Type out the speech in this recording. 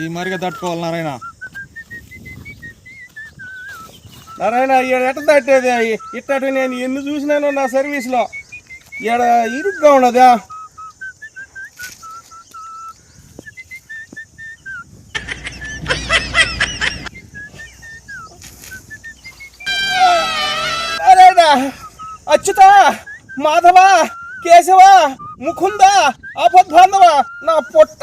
ఈ మరిగా తట్టుకోవాలి నారాయణ. నారాయణ ఈడ ఎట్ట తట్టేది? ఇట్టటి నేను ఎన్ని చూసినాను నా సర్వీస్లో. ఈడ ఇరుగ్గా ఉన్నదా? నారాయణ అచ్యుత మాధవ కేశవ ముకుంద ఆపద్బాంధవ నా పొట్ట.